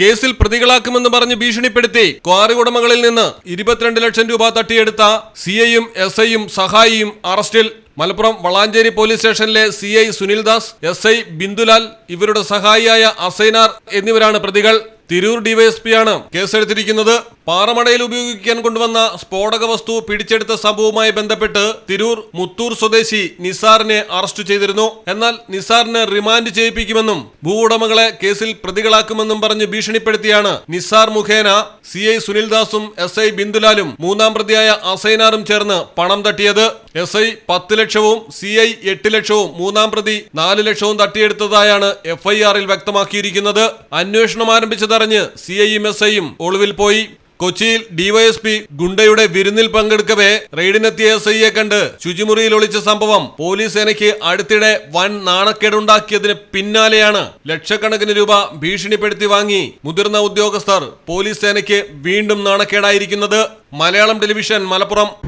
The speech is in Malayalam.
കേസിൽ പ്രതികളാക്കുമെന്ന് പറഞ്ഞ് ഭീഷണിപ്പെടുത്തി ക്വാറി ഉടമകളിൽ നിന്ന് ഇരുപത്തിരണ്ട് ലക്ഷം രൂപ തട്ടിയെടുത്ത സി ഐയും എസ് ഐയും സഹായിയും അറസ്റ്റിൽ മലപ്പുറം വളാഞ്ചേരി പോലീസ് സ്റ്റേഷനിലെ C I Sunildas S I Bindulal ഇവരുടെ സഹായിയായ അസൈനാർ എന്നിവരാണ് പ്രതികൾ. തിരൂർ ഡിവൈഎസ്പിയാണ് കേസെടുത്തിരിക്കുന്നത്. പാറമടയിൽ ഉപയോഗിക്കാൻ കൊണ്ടുവന്ന സ്ഫോടക വസ്തു പിടിച്ചെടുത്ത സംഭവവുമായി ബന്ധപ്പെട്ട് തിരൂർ മുത്തൂർ സ്വദേശി നിസാറിനെ അറസ്റ്റ് ചെയ്തിരുന്നു. എന്നാൽ നിസാറിനെ റിമാൻഡ് ചെയ്യിപ്പിക്കുമെന്നും ഭൂ ഉടമകളെ കേസിൽ പ്രതികളാക്കുമെന്നും പറഞ്ഞ് ഭീഷണിപ്പെടുത്തിയാണ് നിസാർ മുഖേന സി ഐ സുനിൽദാസും എസ് ഐ ബിന്ദുലാലും മൂന്നാം പ്രതിയായ അസൈനാറും ചേർന്ന് പണം തട്ടിയത്. എസ് ഐ പത്ത് ലക്ഷവും സി ഐ എട്ട് ലക്ഷവും മൂന്നാം പ്രതി നാല് ലക്ഷവും തട്ടിയെടുത്തതായാണ് എഫ്ഐആറിൽ വ്യക്തമാക്കിയിരിക്കുന്നത്. അന്വേഷണം ആരംഭിച്ചതറിഞ്ഞ് സി ഐയും എസ് ഐയും ഒളിവിൽ പോയി. കൊച്ചിയിൽ ഡിവൈഎസ്പി ഗുണ്ടയുടെ വിരുന്നിൽ പങ്കെടുക്കവേ റെയ്ഡിനെത്തിയ എസ് ഐയെ കണ്ട് ശുചിമുറിയിൽ ഒളിച്ച സംഭവം പോലീസ് സേനയ്ക്ക് അടുത്തിടെ വൻ നാണക്കേടുണ്ടാക്കിയതിന് പിന്നാലെയാണ് ലക്ഷക്കണക്കിന് രൂപ ഭീഷണിപ്പെടുത്തി വാങ്ങി മുതിർന്ന ഉദ്യോഗസ്ഥർ പോലീസ് സേനയ്ക്ക് വീണ്ടും നാണക്കേടായിരിക്കുന്നത്. മലയാളം ടെലിവിഷൻ മലപ്പുറം.